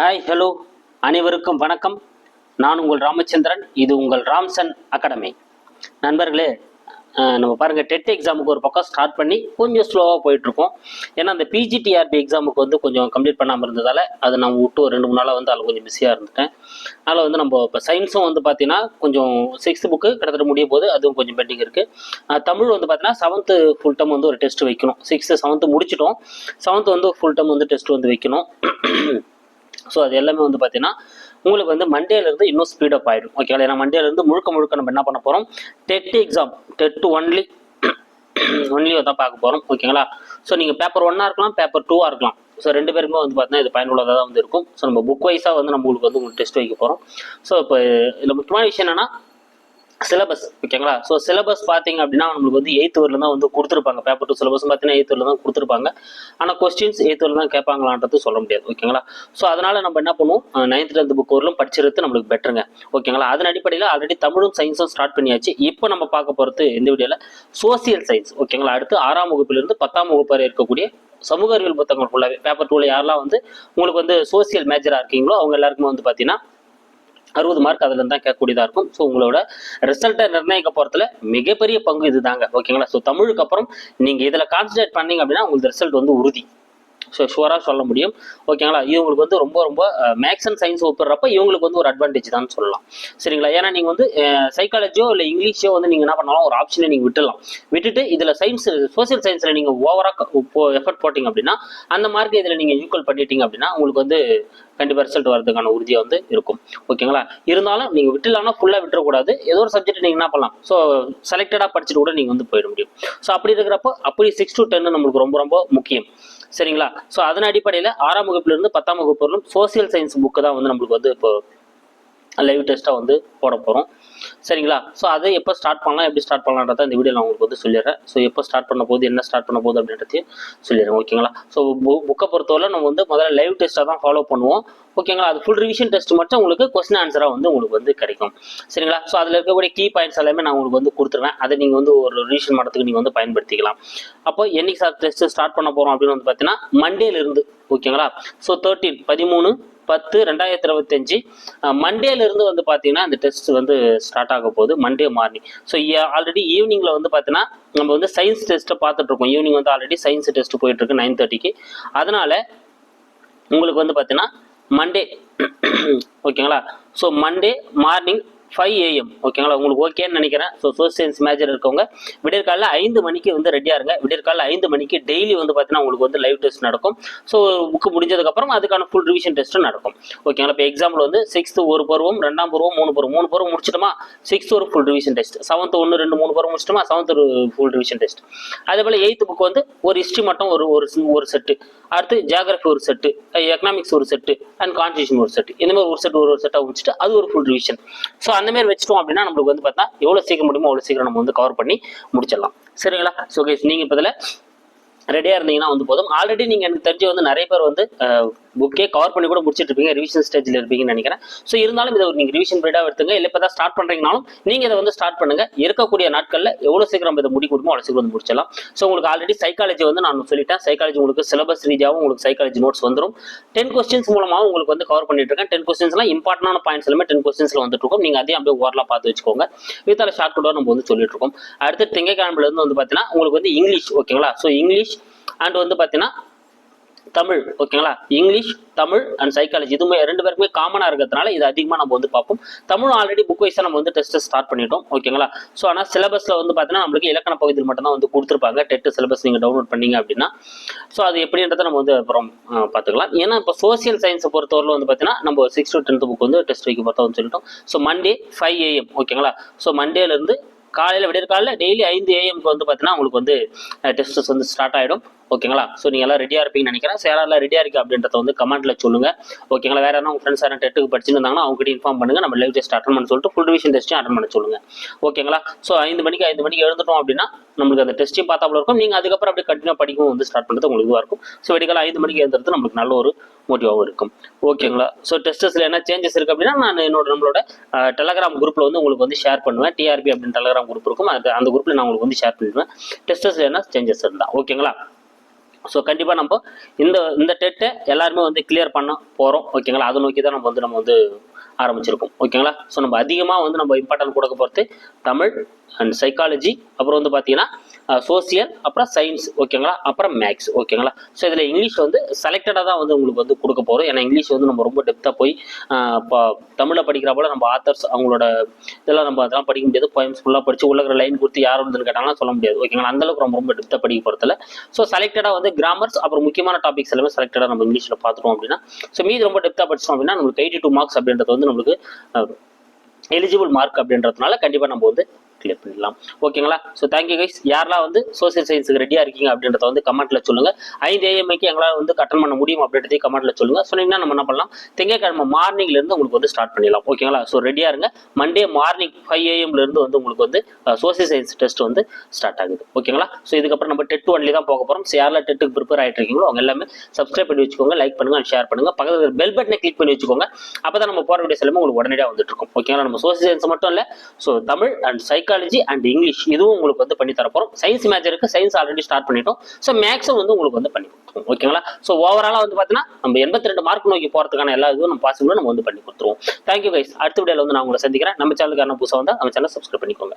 Hi hello அனைவருக்கும் வணக்கம். நான் உங்கள் ராமச்சந்திரன். இது உங்கள் ராம்சன் அகாடமி. நண்பர்களே நம்ம பாருங்கள் டெட் எக்ஸாமுக்கு ஒரு பக்கம் ஸ்டார்ட் பண்ணி கொஞ்சம் ஸ்லோவாக போயிட்டுருக்கோம். ஏன்னா அந்த பிஜிடிஆர்பி எக்ஸாமுக்கு வந்து கொஞ்சம் கம்ப்ளீட் பண்ணாமல் இருந்ததால் அதை நான் விட்டு ஒரு ரெண்டு மூணு நாளாக வந்து அதில் கொஞ்சம் பிஸியாக இருந்துட்டேன். அதனால் வந்து நம்ம இப்போ சயின்ஸும் வந்து பார்த்தீங்கன்னா கொஞ்சம் சிக்ஸ்த் புக்கு கிட்டத்தட்ட முடிய போது அதுவும் கொஞ்சம் பெண்டிங் இருக்குது தமிழ் வந்து பார்த்தீங்கன்னா செவன்த்து ஃபுல் டைம் வந்து ஒரு டெஸ்ட் வைக்கணும். சிக்ஸ்த்து செவன்த்து முடிச்சிட்டோம். செவன்த்து வந்து ஃபுல் டைம் வந்து டெஸ்ட் வந்து வைக்கணும். ஸோ அது எல்லாமே வந்து பார்த்தீங்கன்னா உங்களுக்கு வந்து மண்டேலேருந்து இன்னும் ஸ்பீடப் ஆகிடும் ஓகேங்களா ஏன்னா மண்டேலேருந்து முழுக்க முழுக்க நம்ம என்ன பண்ண போகிறோம் TET exam TET only only தான் பார்க்க போகிறோம் ஓகேங்களா ஸோ நீங்கள் பேப்பர் ஒன்னாக இருக்கலாம் பேப்பர் டூவாக இருக்கலாம். ஸோ ரெண்டு பேருக்குமே வந்து பார்த்தீங்கன்னா இது பயனுள்ளதாக தான் வந்து இருக்கும். ஸோ நம்ம புக் வைஸாக வந்து நம்ம உங்களுக்கு வந்து உங்களுக்கு டெஸ்ட் வைக்க போகிறோம் ஸோ இப்போ இதில் முக்கியமான விஷயம் என்னென்னா சிலபஸ் ஓகேங்களா ஸோ சிலபஸ் பார்த்தீங்க அப்படின்னா நம்மளுக்கு வந்து எயித் வரல தான் வந்து கொடுத்துருப்பாங்க. பேப்பர் டூ சிலபஸ் பார்த்தீங்கன்னா எயித் வரல தான் கொடுத்துருப்பாங்க. ஆனால் கொஸ்டின்ஸ் எயித் வரல தான் கேட்பாங்களான்றது சொல்ல முடியாது ஓகேங்களா ஸோ அதனால் நம்ம என்ன பண்ணுவோம்? நைன்த் டென்த் புக் வரலும் படிச்சிருக்கிறது நம்மளுக்கு பெட்டருங்க ஓகேங்களா அதன் அடிப்படையில் ஆல்ரெடி தமிழும் சயின்ஸும் ஸ்டார்ட் பண்ணியாச்சு. இப்போ நம்ம பார்க்க போகிறது இந்த வீடியோவில் சோசியல் சயின்ஸ் ஓகேங்களா அடுத்து ஆறாம் வகுப்பிலிருந்து பத்தாம் வகுப்பு வரை இருக்கக்கூடிய சமூக அறிவியல் புத்தகங்கள் ஃபுல்லாகவே பேப்பர் டூவில் யாரெல்லாம் வந்து உங்களுக்கு வந்து சோசியல் மேஜராக இருக்கீங்களோ அவங்க எல்லாருக்குமே வந்து பார்த்தீங்கன்னா அறுபது மார்க் அதுல தான் கேட்கக்கூடியதாக இருக்கும். ஸோ உங்களோட ரிசல்ட்டை நிர்ணயிக்க போகிறதுல மிகப்பெரிய பங்கு இதுதாங்க. ஓகேங்களா ஸோ தமிழுக்கு அப்புறம் நீங்கள் இதில் கான்சன்ட்ரேட் பண்ணீங்க அப்படின்னா உங்களுக்கு ரிசல்ட் வந்து உறுதி. ஷுவராக சொல்ல முடியும். ஓகேங்களா இவங்களுக்கு வந்து ரொம்ப ரொம்ப மேக்ஸ் அண்ட் சயின்ஸ் ஒப்பிடுறப்ப இவங்களுக்கு வந்து ஒரு அட்வான்டேஜ் தான் சொல்லலாம். சரிங்களா? ஏன்னா நீங்கள் வந்து சைக்காலஜியோ இல்லை இங்கிலீஷோ வந்து நீங்கள் என்ன பண்ணலாம்? ஒரு ஆப்ஷனை நீங்கள் விட்டுலாம் விட்டுட்டு இதில் சயின்ஸ் சோசியல் சயின்ஸில் நீங்கள் ஓவராக எஃபர்ட் போட்டிங்க அப்படின்னா அந்த மார்க் இதில் நீங்கள் ஈக்குவல் பண்ணிட்டீங்க அப்படின்னா உங்களுக்கு வந்து கண்டிப்பாக ரிசல்ட் வரதுக்கான உறுதியாக வந்து இருக்கும். ஓகேங்களா இருந்தாலும் நீங்கள் விட்டுலாம்னா ஃபுல்லாக விட்டுறக்கூடாது. ஏதோ ஒரு சப்ஜெக்ட் நீங்கள் என்ன பண்ணலாம்? ஸோ செலக்டடாக படிச்சுட்டு கூட நீங்கள் வந்து போயிட முடியும். ஸோ அப்படி இருக்கிறப்போ அப்படி சிக்ஸ் டு டென்னு நம்மளுக்கு ரொம்ப ரொம்ப முக்கியம். சரிங்களா? ஸோ அதன் அடிப்படையில் ஆறாம் வகுப்புலேருந்து பத்தாம் வகுப்பு வரலும் சோசியல் சயின்ஸ் புக்கு தான் வந்து நம்மளுக்கு வந்து இப்போ லைவ் டெஸ்ட்டாக வந்து போட போகிறோம் சரிங்களா? ஸோ அதை எப்போ ஸ்டார்ட் பண்ணலாம் எப்படி ஸ்டார்ட் பண்ணலான்றத இந்த வீடியோ நான் உங்களுக்கு வந்து சொல்லிடுறேன். ஸோ எப்போ ஸ்டார்ட் பண்ண போகுது என்ன ஸ்டார்ட் பண்ண போகுது அப்படின்றதையும் சொல்லிடுறேன் ஓகேங்களா? ஸோ புக்கை பொறுத்தவரை நம்ம வந்து முதல்ல லைவ் டெஸ்ட்டாக தான் ஃபாலோ பண்ணுவோம். ஓகேங்களா? அது ஃபுல் ரிவிஷன் டெஸ்ட் மட்டும் உங்களுக்கு கொஸ்டின் ஆன்சராக வந்து உங்களுக்கு வந்து கிடைக்கும். சரிங்களா? ஸோ அதில் இருக்கக்கூடிய கீ பாயிண்ட்ஸ் எல்லாமே நான் உங்களுக்கு வந்து கொடுத்துருவேன். அதை நீங்கள் வந்து ஒரு ரிவிஷன் மடத்துக்கு நீங்கள் வந்து பயன்படுத்திக்கலாம். அப்போ என்னைக்கு சார் டெஸ்ட் ஸ்டார்ட் பண்ண போகிறோம் அப்படின்னு வந்து பார்த்தீங்கன்னா மண்டேலேருந்து ஓகேங்களா? ஸோ தேர்ட்டீன் பதிமூணு பத்து ரெண்டாயிரத்தி இருபத்தஞ்சு மண்டேலேருந்து வந்து பார்த்தீங்கன்னா அந்த டெஸ்ட் வந்து ஸ்டார்ட் ஆக போகுது மண்டே மார்னிங் ஸோ ஆல்ரெடி ஈவினிங்கில் வந்து பார்த்தீங்கன்னா நம்ம வந்து சயின்ஸ் டெஸ்ட்டை பார்த்துட்டு இருக்கோம். ஈவினிங் வந்து ஆல்ரெடி சயின்ஸ் டெஸ்ட் போயிட்டுருக்கு நைன் தேர்ட்டிக்கு அதனால் உங்களுக்கு வந்து பார்த்தீங்கன்னா மண்டே ஓகேங்களா so Monday morning five AM ஓகேங்களா உங்களுக்கு ஓகேன்னு நினைக்கிறேன். ஸோ சோசியல் சயின்ஸ் மேஜர் இருக்கவங்க விடியற்காலில் ஐந்து மணிக்கு வந்து ரெடியாக இருங்க. விடியற்காலில் ஐந்து மணிக்கு டெய்லி வந்து பார்த்தீங்கன்னா உங்களுக்கு வந்து லைவ் டெஸ்ட் நடக்கும். ஸோ புக்கு முடிஞ்சதுக்கப்புறம் அதுக்கான ஃபுல் ரிவிஷன் டெஸ்ட்டும் நடக்கும். ஓகேங்களா இப்போ எக்ஸாம்பிள் வந்து சிக்ஸ்த்து ஒரு பருவம் ரெண்டாம் பருவம் மூணு பருவம். மூணு பருவம் முடிச்சிட்டோமா? சிக்ஸ்த் ஒரு ஃபுல் ரிவிஷன் டெஸ்ட் செவன்த் ஒன்று ரெண்டு மூணு பருவம் முடிச்சிட்டோமா? செவன்த் ஒரு ஃபுல் ரிவிஷன் டெஸ்ட் அதே போல் எயித்து புக் வந்து ஒரு ஹிஸ்ட்ரி மட்டும் ஒரு ஒரு ஒரு செட்டு அடுத்து ஜியாகிரபி ஒரு செட்டு எக்கனாமிக்ஸ் ஒரு செட்டு அண்ட் கான்ஸ்டியூஷன் ஒரு செட்டு இந்த மாதிரி ஒரு செட் ஒரு ஒரு செட்டாக முடிச்சுட்டு அது ஒரு ஃபுல் ரிவிஷன் ஸோ அந்த மாதிரி வச்சிட்டோம் அப்படின்னா நம்மளுக்கு வந்து பார்த்தா எவ்வளோ சீக்கிரம் முடியுமோ அவ்வளோ சீக்கிரம் நம்ம வந்து கவர் பண்ணி முடிச்சிடலாம். சரிங்களா? ஸோ கைஸ் நீங்கள் இப்போ இதில் ரெடியாக இருந்தீங்கன்னா வந்து போதும். ஆல்ரெடி நீங்கள் எனக்கு தெரிஞ்சு வந்து நிறைய பேர் வந்து புக்கே கவர் பண்ணி கூட முடிச்சுட்டு இருப்பீங்க ரிவிஷன் ஸ்டேஜில் இருப்பீங்கன்னு நினைக்கிறேன். ஸோ இருந்தாலும் இதை ஒரு நீங்கள் ரிவிஷன் பீரியடாக எடுத்துங்க. இல்லை இப்போ தான் ஸ்டார்ட் பண்ணுறீங்கனாலும் நீங்கள் இதை வந்து ஸ்டார்ட் பண்ணுங்க. இருக்கக்கூடிய நாட்களில் எவ்வளோ சீக்கிரம் இதை முடி கொடுமோ அவ்வளோ சீக்கிரம் வந்து முடிச்சிடலாம். ஸோ உங்களுக்கு ஆல்ரெடி சைக்காலஜி வந்து நான் சொல்லிட்டேன். சைக்காலஜி உங்களுக்கு சிலபஸ் ரீதியாகவும் உங்களுக்கு சைக்காலஜி நோட்ஸ் வந்துடும் டென் கொஸ்டின்ஸ் மூலமாக உங்களுக்கு வந்து கவர் பண்ணிட்டு இருக்கேன். டென் கொஸ்டின்ஸ்லாம் இம்பார்ட்டன்டான பாயிண்ட்ஸ் எல்லாமே டென் கொஸ்டின்ஸில் வந்துட்டு இருக்கும். நீங்கள் அதையும் அப்படியே ஓரலாக பார்த்து வச்சுக்கோங்க. வித்தால ஷார்ட் கூட நம்ம வந்து சொல்லிட்டு இருக்கோம். அடுத்து திங்கக்கிழமையிலேருந்து வந்து பார்த்தீங்கன்னா உங்களுக்கு வந்து இங்கிலீஷ் ஓகேங்களா ஸோ இங்கிலீஷ் அண்ட் வந்து பார்த்தீங்கன்னா தமிழ் ஓகேங்களா? இங்கிலீஷ் தமிழ் அண்ட் சைக்காலஜி இதுவுமே ரெண்டு பேருக்குமே காமனாக இருக்கிறதுனால இது அதிகமாக நம்ம வந்து பார்ப்போம். தமிழ் ஆல்ரெடி புக் வைஸாக நம்ம வந்து டெஸ்ட்டை ஸ்டார்ட் பண்ணிட்டோம் ஓகேங்களா? ஸோ ஆனால் சிலபஸில் வந்து பார்த்தீங்கன்னா நம்மளுக்கு இலக்கண பகுதியில் மட்டும்தான் வந்து கொடுத்துருப்பாங்க. டெட்டு சிலபஸ் நீங்கள் டவுன்லோட் பண்ணீங்க அப்படின்னா. ஸோ அது எப்படின்றத நம்ம வந்து அப்புறம் பார்த்துக்கலாம். ஏன்னா இப்போ சோசியல் சயின்ஸை பொறுத்தவரையில் வந்து பார்த்தீங்கன்னா நம்ம சிக்ஸ் டு டென்த் புக் வந்து டெஸ்ட் வைக்க பார்த்தோம்னு சொல்லிட்டோம். ஸோ மண்டே ஃபைவ் ஏஎம் ஓகேங்களா? ஸோ மண்டேலேருந்து காலையில் விடியற் காலையில் டெய்லி ஐந்து ஏஎம்க்கு வந்து பார்த்தீங்கன்னா உங்களுக்கு வந்து டெஸ்ட்டு வந்து ஸ்டார்ட் ஆகிடும் ஓகேங்களா? ஸோ நீங்கள் எல்லாம் ரெடியாக இருப்பீங்கன்னு நினைக்கிறேன். ஸோ ரெடியாக இருக்குது அப்படின்றத வந்து கமெண்ட்டில் சொல்லுங்கள் ஓகேங்களா? வேறு என்ன உங்கள் ஃப்ரெண்ட்ஸ் யாரும் டெட்டுக்கு படிச்சிருந்தாங்கன்னா அவங்ககிட்ட இன்ஃபார்ம் பண்ணுங்கள் நம்ம லைவ் டெஸ்ட் அட்டன் பண்ண சொல்லிட்டு ஃபுல் ரிவிஷன் டெஸ்ட்டும் அட்டன் பண்ண சொல்லுங்கள் ஓகேங்களா? ஸோ ஐந்து மணிக்கு ஐந்து மணிக்கு எழுந்துட்டோம் அப்படின்னா நம்மளுக்கு அந்த டெஸ்ட்டையும் பார்த்தாப்புல இருக்கும். நீங்கள் அதுக்கப்புறம் அப்படியே கண்டினியூ படிக்கவும் வந்து ஸ்டார்ட் பண்ணுறது உங்களுக்கு இதுவாக இருக்கும். ஸோ வெடிக்கால ஐந்து மணிக்கு எழுந்துறது நம்மளுக்கு நல்ல ஒரு மோட்டிவாகவும் இருக்கும். ஓகேங்களா? ஸோ டெஸ்டஸில் என்ன சேஞ்சஸ் இருக்குது அப்படின்னா நான் என்னோட நம்மளோட டெலகிராம் குரூப்பில் வந்து உங்களுக்கு வந்து ஷேர் பண்ணுவேன். டிஆர்பி அப்படின்னு டெலகிராம் குரூப் இருக்கும். அது அந்த குரூப்பில் நான் உங்களுக்கு வந்து ஷேர் பண்ணிடுவேன். டெஸ்டஸில் என்ன சேஞ்சஸ் இருந்தால் ஓகேங்களா? ஸோ கண்டிப்பாக நம்ம இந்த இந்த டெட்டை எல்லாருமே வந்து கிளியர் பண்ண போகிறோம் ஓகேங்களா அதை நோக்கி தான் நம்ம வந்து நம்ம வந்து ஆரம்பிச்சிருக்கோம். ஓகேங்களா ஸோ நம்ம அதிகமாக வந்து நம்ம இம்பார்ட்டன்ட் கொடுக்க போகிறது தமிழ் அண்ட் சைக்காலஜி அப்புறம் வந்து பார்த்தீங்கன்னா சோசியல் அப்புறம் சயின்ஸ் ஓகேங்களா அப்புறம் மேக்ஸ் ஓகேங்களா ஸோ இதில் இங்கிலீஷ் வந்து செலக்டடாக தான் வந்து உங்களுக்கு வந்து கொடுக்க போகிறோம் ஏன்னா இங்கிலீஷ் வந்து நம்ம ரொம்ப டெப்த்தாக போய் இப்போ தமிழில் படிக்கிற போல நம்ம ஆத்தர்ஸ் அவங்களோட இதெல்லாம் நம்ம அதெல்லாம் படிக்க முடியாது. போயம்ஸ் ஃபுல்லாக படித்து உள்ளகிற லைன் கொடுத்து யார் வந்துன்னு கேட்டாங்கன்னா சொல்ல முடியாது. ஓகேங்களா அந்தளவுக்கு நம்ம ரொம்ப டெப்த்தாக படிக்க போகிறதுல ஸோ செலக்டடாக வந்து கிராமர்ஸ் அப்புறம் முக்கியமான டாபிக்ஸ் எல்லாமே செலக்டடாக நம்ம இங்கிலீஷில் பார்த்துட்டோம் அப்படின்னா ஸோ மீதி ரொம்ப டெப்த்தாக படிச்சோம் அப்படின்னா நம்மளுக்கு எயிட்டி டூ மார்க்ஸ் அப்படின்றது வந்து நம்மளுக்கு எலிஜிபிள் மார்க் அப்படின்றதுனால கண்டிப்பாக நம்ம வந்து கிளியர் பண்ணிடலாம். ஓகேங்களா ஸோ தேங்க்யூ கைஸ் யாரெல்லாம் வந்து சோசியல் சயின்ஸுக்கு ரெடியாக இருக்கீங்க அப்படின்றத வந்து கமெண்ட்டில் சொல்லுங்க. ஐந்து ஏஎம்ஐக்கு எங்களால் வந்து கட்டன் பண்ண முடியும் அப்படின்றதையும் கமெண்ட்ல சொல்லுங்க. சொன்னீங்கன்னா நம்ம என்ன பண்ணலாம்? திங்கக்கிழமை மார்னிங்ல இருந்து உங்களுக்கு வந்து ஸ்டார்ட் பண்ணிடலாம். ஓகேங்களா ஸோ ரெடியாக இருங்க. மண்டே மார்னிங் ஃபைவ் ஏஎம்ல இருந்து வந்து உங்களுக்கு வந்து சோசியல் சயின்ஸ் டெஸ்ட் வந்து ஸ்டார்ட் ஆகுது. ஓகேங்களா ஸோ இதுக்கப்புறம் நம்ம டெட் ஒன்லி தான் போக போகிறோம் ஸோ யாரெல்லாம் டெட்டுக்கு ப்ரிப்பேர் ஆகிட்டு இருக்கீங்களோ அவங்க எல்லாமே சப்ஸ்கிரைப் பண்ணி வச்சுக்கோங்க லைக் பண்ணுங்க ஷேர் பண்ணுங்க. பக்கத்தில் பெல் பட்டனை கிளிக் பண்ணி வச்சுக்கோங்க. அப்போ தான் நம்ம போகிற வீடியோஸ் எல்லாமே உங்களுக்கு உடனடியாக வந்துட்டு இருக்கும். ஓகேங்களா நம்ம சோசியல் சயின்ஸ் மட்டும் இல்லை. So Tamil and psychology and English இதுவும் உங்களுக்கு வந்து பண்ணி தரப்போம் சயின்ஸ் மேஜருக்கு சயின்ஸ் ஆல்ரெடி ஸ்டார்ட் பண்ணிட்டோம். ஸோ மேக்ஸும் வந்து உங்களுக்கு வந்து பண்ணி கொடுத்துருவோம். ஓகேங்களா ஸோ ஓவராலாக வந்து பார்த்தீங்கன்னா நம்ம எண்பத்தி ரெண்டு மார்க் நோக்கி போகிறதுக்கான எல்லா இதுவும் நம்ம பாசிபிளாக நம்ம வந்து பண்ணி கொடுத்துருவோம். தேங்க்யூ கைஸ் அடுத்த வீடியோவில் வந்து நான் உங்களை சந்திக்கிறேன். நம்ம சேனலுக்கான புதுசாக வந்து நம்ம சேனல் சப்ஸ்கிரைப் பண்ணிக்கோங்க.